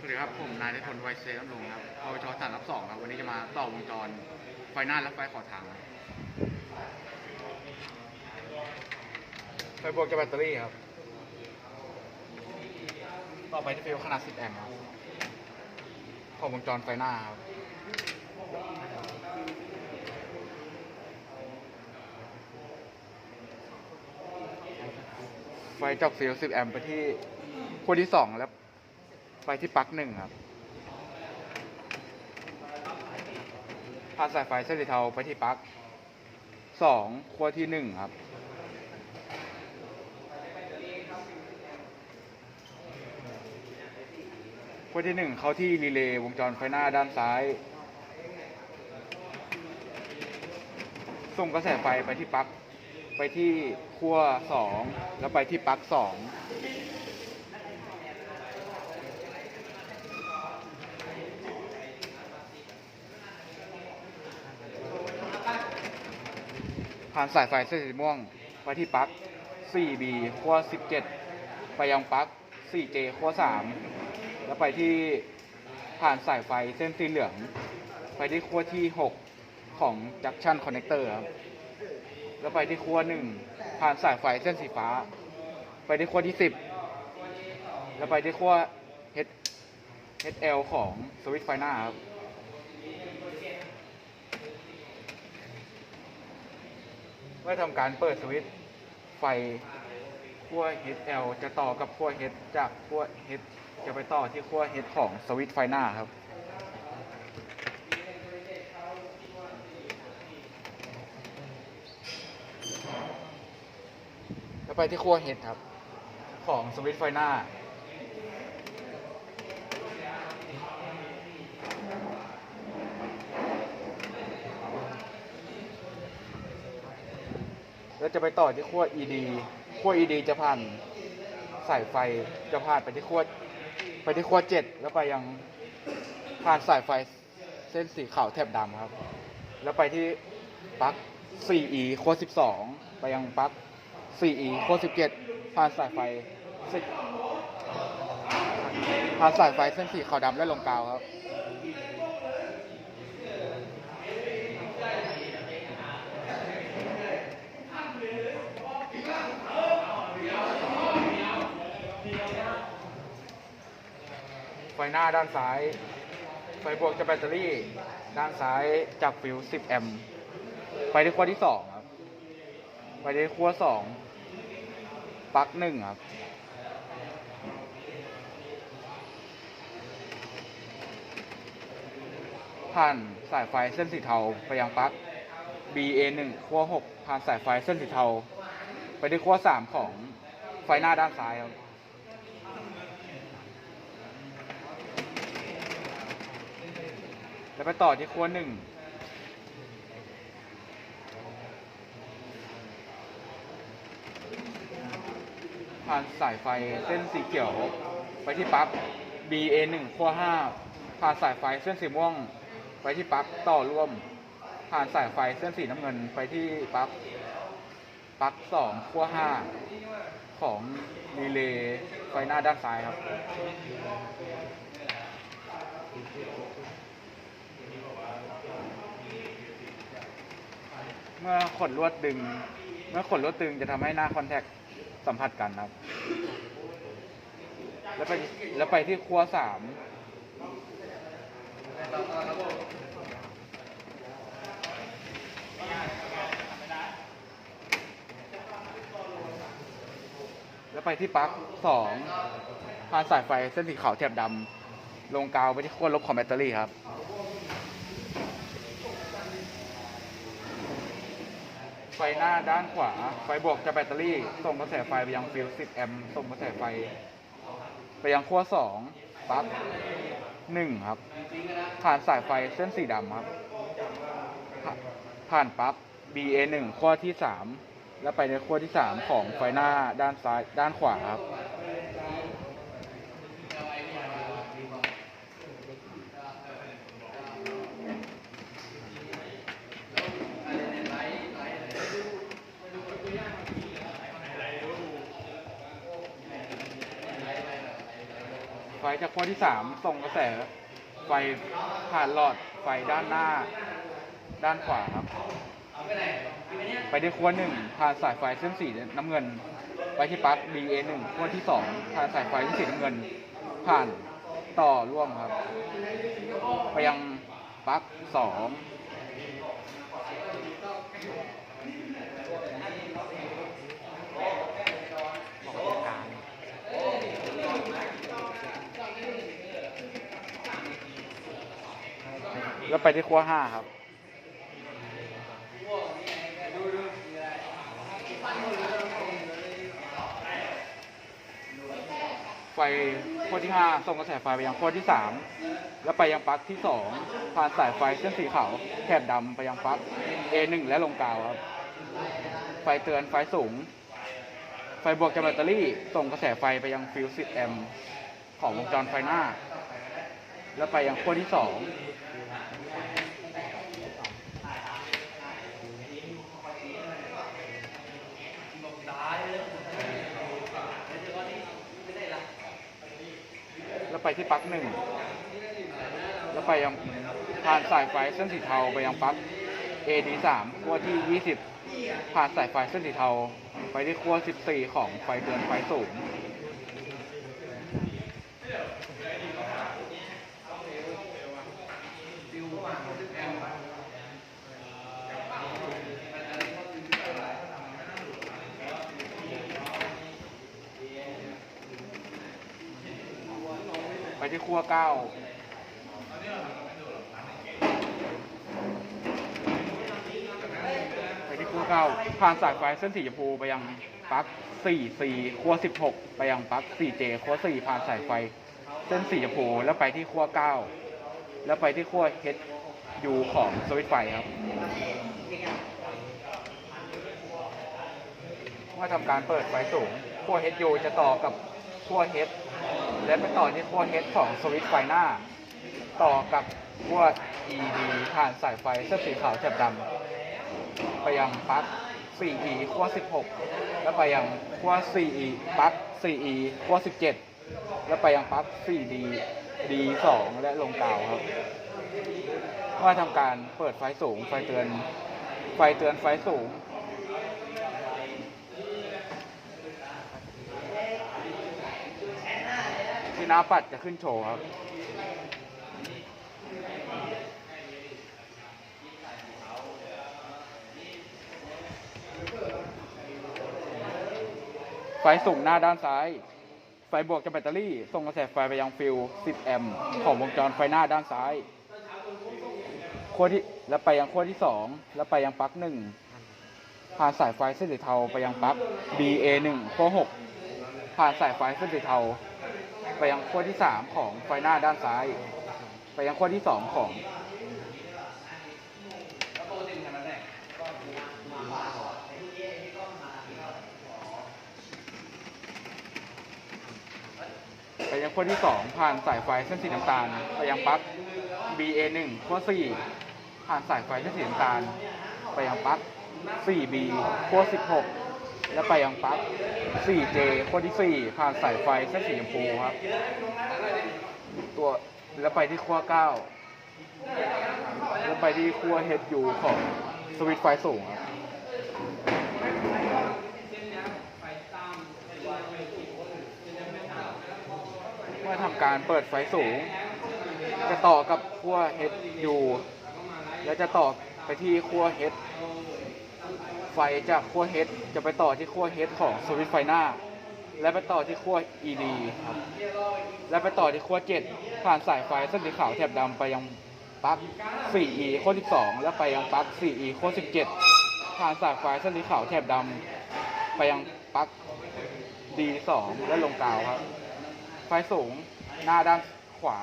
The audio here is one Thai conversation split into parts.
สวัสดีครับผมนายนิพนธ์ไวเซลลุงครับพอชสามรับสองครับวันนี้จะมาต่อวงจรไฟหน้าและไฟขอทางครับไฟบวกจากแบตเตอรี่ครับ ต่อไปที่ฟิวขนาด 10 แอมป์ครับของวงจรไฟหน้าครับไฟจากฟิว10 แอมป์ไปที่ขั้วที่ 2 แล้ว ไปที่ปลั๊กหนึ่งครับผ่านสายไฟเส้นสีเทาไปที่ปลั๊กสองขั้วที่หนึ่งครับ ขั้วที่หนึ่งเข้าที่รีเลย์วงจรไฟหน้าด้านซ้าย ส่งกระแสไฟไปที่ปลั๊กไปที่ขั้วสองแล้วไปที่ปลั๊กสอง ผ่านสายไฟเส้นสีม่วงไปที่ปลั๊ก 4B ขั้ว17 ไปยังปลั๊ก 4J ขั้ว3แล้วไปที่ผ่านสายไฟเส้นสีเหลือง ไปที่ขั้วที่ 6 ของ junction connector ครับแล้วไปที่ขั้ว1ผ่านสายไฟเส้นสีฟ้า ไปที่ขั้วที่ 10 แล้วไปที่ขั้ว H HL ของสวิตช์ไฟหน้าครับ มื่อทำการเปิดสวิตช์ไฟขั้ว HL จะต่อกับขั้ว H จากขั้ว H จะไปต่อที่ขั้ว H ของสวิตช์ไฟหน้าครับ แล้วไปที่ขั้ว H ครับ ของสวิตช์ไฟหน้า แล้วจะไปต่อที่ขั้ว ED ขั้ว ED จะผ่านสายไฟจะผ่านไปที่ขั้วไปที่ขั้ว7แล้วไปยังผ่านสายไฟเส้นสีขาวแถบดำครับ แล้วไปที่ปลั๊ก 4E ขั้ว12 ไปยังปลั๊ก 4E ขั้ว17 ผ่านสายไฟเส้นผ่านสายไฟเส้นสีขาวดำและลงกาวครับ ไฟหน้าด้านซ้าย ไฟบวกจากแบตเตอรี่ ด้านซ้ายจากฟิวส์10 แอมป์ไปที่ขั้วที่สองครับ ไปที่ขั้วสองปลั๊กหนึ่งครับ ผ่านสายไฟเส้นสีเทาไปยังปลั๊ก BA 1 ขั้ว6ผ่านสายไฟเส้นสีเทา ไปที่ขั้วสามของไฟหน้าด้านซ้ายครับ แล้วไปต่อที่ขัวหนึ่งผ่านสายไฟเส้นสีเขียว ไปที่ปั๊ก BA 1 ขั้ว5ผ่านสายไฟเส้นสีม่วง ไปที่ปั๊กต่อร่วม ผ่านสายไฟเส้นสีน้ำเงินไปที่ปั๊กปั๊ก2ขั้ว5ของรีเลย์ไฟหน้าด้านซ้ายครับ มื่อขดลวดดึง เมื่อขดลวดตึงจะทำให้หน้าคอนแทคสัมผัสกันครับ แล้วไปแล้วไปที่ครัวสามแล้วไปที่ปลั๊กสองผ่านสายไฟเส้นสีขาวแถบดำลงกาวไปที่ขั้วลบของแบตเตอรี่ครับ ไฟหน้าด้านขวา ไฟบวกจากแบตเตอรี่ ส่งกระแสไฟไปยังฟิลส์10แอมป์ส่งกระแสไฟ ไปยังขั้ว2ปลั๊ก1ครับ ผ่านสายไฟเส้นสีดำครับ ผ่านปลั๊ก BA 1 ขั้วที่ 3 แล้วไปในขั้วที่ 3 ของไฟหน้าด้านซ้ายด้านขวาครับ ไฟจากขั้วที่สามส่งกระแสไฟผ่านหลอดไฟด้านหน้า ด้านขวาครับ ไปได้ขั้วหนึ่งผ่านสายไฟเส้นสีน้ำเงิน ไปที่ปลั๊ก B A หนึ่งขั้วที่สองผ่านสายไฟเส้นสีน้ำเงิน ผ่านต่อร่วมครับ ไปยังปลั๊กสอง แล้วไปที่ขั้วห้าครับ ไฟขั้วที่ห้าส่งกระแสไฟไปยังขั้วที่สามแล้วไปยังปลั๊กที่สองผ่านสายไฟเส้นสีขาวแถบดำไปยังปลั๊ก A1 และลงกาวครับ ไฟเตือนไฟสูง ไฟบวกจากแบตเตอรี่ ส่งกระแสไฟไปยังฟิวส์10แอมป์ของวงจรไฟหน้า แล้วไปยังขั้วที่สอง แล้วไปที่ปลั๊กหนึ่งแล้วไปยังผ่านสายไฟเส้นสีเทาไปยังปลั๊ก AD สามขั้วที่ยี่สิบผ่านสายไฟเส้นสีเทา ไปที่ขั้วสิบสี่ของไฟเตือนไฟสูง ไปที่ขั้วเก้าไปที่ขั้วเก้าผ่านสายไฟเส้นสีชมพูไปยังปลั๊ก 4C ขั้ว16 ไปยังปลั๊ก 4J ขั้ว4ผ่านสายไฟ เส้นสีชมพูแล้วไปที่ขั้วเก้าแล้วไปที่ขั้ว HU ของสวิตช์ไฟครับเมื่อทำการเปิดไฟสูงขั้ว HU จะต่อกับขั้ว H และไปต่อที่ขั้ว H ของสวิตช์ไฟหน้า ต่อกับขั้ว ED ผ่านสายไฟเส้นสีขาวแถบดำไปยังปลั๊ก 4E ขั้ว 16 แล้วไปยังขั้ว 4E ปลั๊ก 4E ขั้ว 17 แล้วไปยังปลั๊ก 4D D2 และลงกาวครับเมื่อทำการเปิดไฟสูงไฟเตือน ไฟเตือนไฟสูง ที่ห น้าปัดจะขึ้นโชว์ครับไฟสูงหน้าด้านซ้าย ไฟบวกจากแบตเตอรี่ ส่งกระแสไฟไปยังฟิล 10 แอมป์ของวงจรไฟหน้าด้านซ้ายขั้วที่แล้วไปยังขั้วที่ 2 แล้วไปยังปลั๊กหนึ่งผ่านสายไฟเส้นสีเทาไปยังปลั๊ก BA1 ขั้ว6ผ่านสายไฟเส้นสีเทา ไปยังขั้วที่3ของไฟหน้าด้านซ้าย ไปยังขั้วที่2ของไปยังขั้วที่2ผ่านสายไฟเส้นสีน้ำตาล ไปยังปลั๊ก BA1 ขั้ว4ผ่านสายไฟเส้นสีน้ำตาล ไปยังปลั๊ก 4B ขั้ว16 แล้วไปยังปลั๊ก 4J ขั้วที่ 4 ผ่านสายไฟเส้นสีชมพูครับ ตัวแล้วไปที่ขั้ว 9 แล้วไปที่ขั้ว HU ของสวิตช์ไฟสูงครับเมื่อทำการเปิดไฟสูง จะต่อกับขั้ว HU แล้วจะต่อไปที่ขั้ว H ไฟจากขั้ว H จะไปต่อที่ขั้ว H ของสวิตช์ไฟหน้า และไปต่อที่ขั้ว ED ครับ และไปต่อที่ขั้ว7ผ่านสายไฟเส้นสีขาวแถบดำไปยังปลั๊ก 4E ขั้ว12 แล้วไปยังปลั๊ก 4E ขั้ว17 ผ่านสายไฟเส้นสีขาวแถบดำไปยังปลั๊ก D2 และลงกาวครับ ไฟสูงหน้าด้านขวา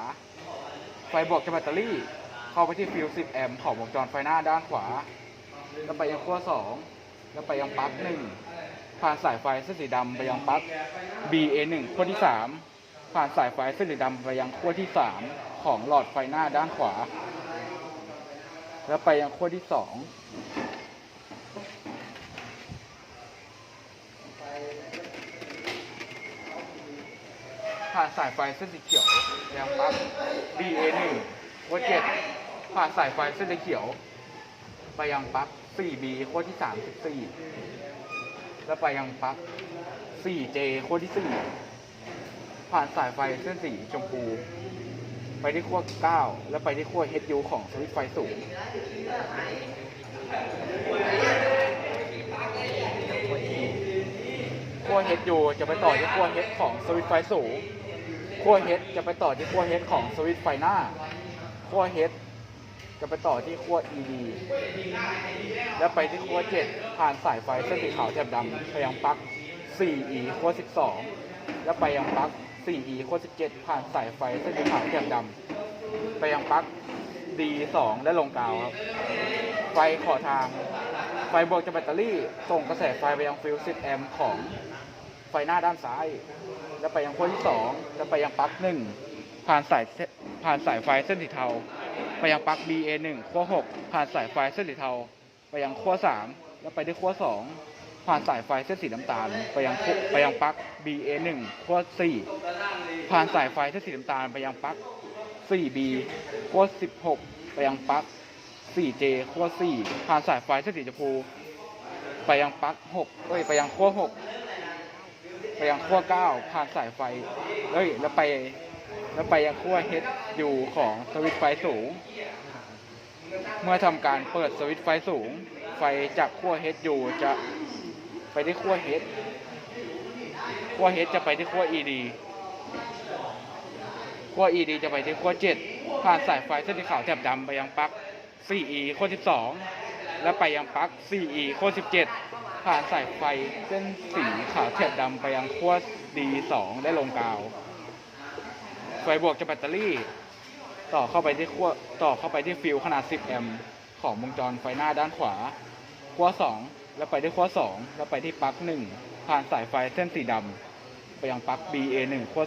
ไฟบวกจากแบตเตอรี่ เข้าไปที่ฟิว10แอมป์ของวงจรไฟหน้าด้านขวาแล้วไปยังขั้ว2 แล้วไปยังปลั๊ก1ผ่านสายไฟเส้นสีดำไปยังปลั๊ก BA1 ขั้วที่ 3 ผ่านสายไฟเส้นสีดำไปยังขั้วที่ 3 ของหลอดไฟหน้าด้านขวา แล้วไปยังขั้วที่ 2 ผ่านสายไฟเส้นสีเขียวไปยังปลั๊ก BA1 ขั้ว7ผ่านสายไฟเส้นสีเขียว ไปยังปลั๊ก 4B ขั้วที่ 34 แล้วไปยังปลั๊ก 4J ขั้วที่ 4 ผ่านสายไฟเส้นสีชมพู ไปที่ขั้ว9 แล้วไปที่ขั้ว HU ของสวิตช์ไฟสูงขั้ว HU จะไปต่อที่ขั้ว H ของสวิตช์ไฟสูงขั้ว H จะไปต่อที่ขั้ว H ของสวิตช์ไฟหน้าขั้ว H จะไปต่อที่ขั้ว ED แล้วไปที่ขั้ว 7 ผ่านสายไฟเส้นสีขาวแถบดำไปยังปลั๊ก 4E ขั้ว 12 แล้วไปยังปลั๊ก 4E ขั้ว 17 ผ่านสายไฟเส้นสีขาวแถบดำไปยังปลั๊ก D2 และลงกาวครับ ไฟขอทาง ไฟบวกจากแบตเตอรี่ส่งกระแสไฟไปยังฟิวส์10แอมป์ของไฟหน้าด้านซ้าย แล้วไปยังขั้วที่2แล้วไปยังปลั๊ก 1 ผ่านสายผ่านสายไฟเส้นสีเทา ไปยังปลั๊ก BA1 ขั้ว6ผ่านสายไฟเส้นสีเทา ไปยังขั้ว3แล้วไปที่ขั้ว2ผ่านสายไฟเส้นสีน้ำตาล ไปยังไปยังปลั๊ก BA1 ขั้ว4ผ่านสายไฟเส้นสีน้ำตาล ไปยังปลั๊ก 4B ขั้ว16 ไปยังปลั๊ก 4J ขั้ว4ผ่านสายไฟเส้นสีชมพู ไปยังปลั๊ก6เอ้ยไปยังขั้ว6ไปยังขั้ว9ผ่านสายไฟเอ้ยแล้วไป แล้วไปยังขั้ว HU ของสวิตช์ไฟสูง เมื่อทำการเปิดสวิตช์ไฟสูง ไฟจากขั้ว HU จะไปที่ขั้ว H ขั้ว H จะไปที่ขั้ว ED ขั้ว ED จะไปที่ขั้ว 7 ผ่านสายไฟเส้นสีขาวแถบดำไปยังปลั๊ก 4E ขั้ว 12 และไปยังปลั๊ก 4E ขั้ว 17 ผ่านสายไฟเส้นสีขาวแถบดำไปยังขั้ว D2 และลงกาว ไฟบวกจากแบตเตอรี่ ต่อเข้าไปที่ขั้วต่อเข้าไปที่ฟิวขนาด 10 แอมป์ของวงจรไฟหน้าด้านขวาขั้ว2 แล้วไปที่ขั้ว2 แล้วไปที่ปลั๊ก1 ผ่านสายไฟเส้นสีดำไปยังปลั๊ก BA1 ขั้ว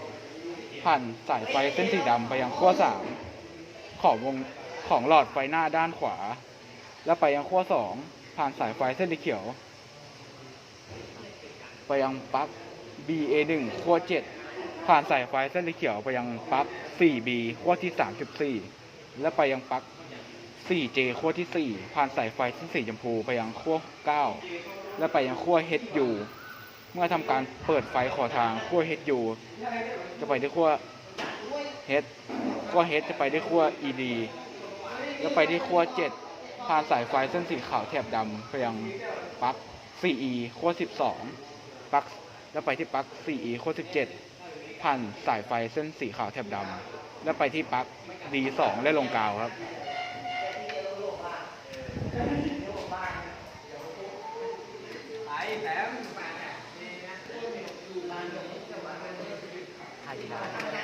3 ผ่านสายไฟเส้นสีดำไปยังขั้ว3 ของวงของหลอดไฟหน้าด้านขวา แล้วไปยังขั้ว2 ผ่านสายไฟเส้นสีเขียว ไปยังปลั๊ก BA1 ขั้ว7 ผ่านสายไฟเส้นสีเขียวไปยังปลั๊ก 4B ขั้วที่ 34 และไปยังปลั๊ก 4J ขั้วที่ 4 ผ่านสายไฟเส้นสีชมพูไปยังขั้ว 9 และไปยังขั้ว HU เมื่อทำการเปิดไฟขอทางขั้ว HU จะไปที่ขั้ว H ขั้ว H จะไปที่ขั้ว ED แล้วไปที่ขั้ว 7 ผ่านสายไฟเส้นสีขาวแถบดำไปยังปลั๊ก 4E ขั้ว 12 ปลั๊กแล้วไปที่ปลั๊ก 4E ขั้ว 17 ผ่านสายไฟเส้นสีขาวแถบดำแล้วไปที่ปลั๊ก D2 และลงกาวครับไทยนะ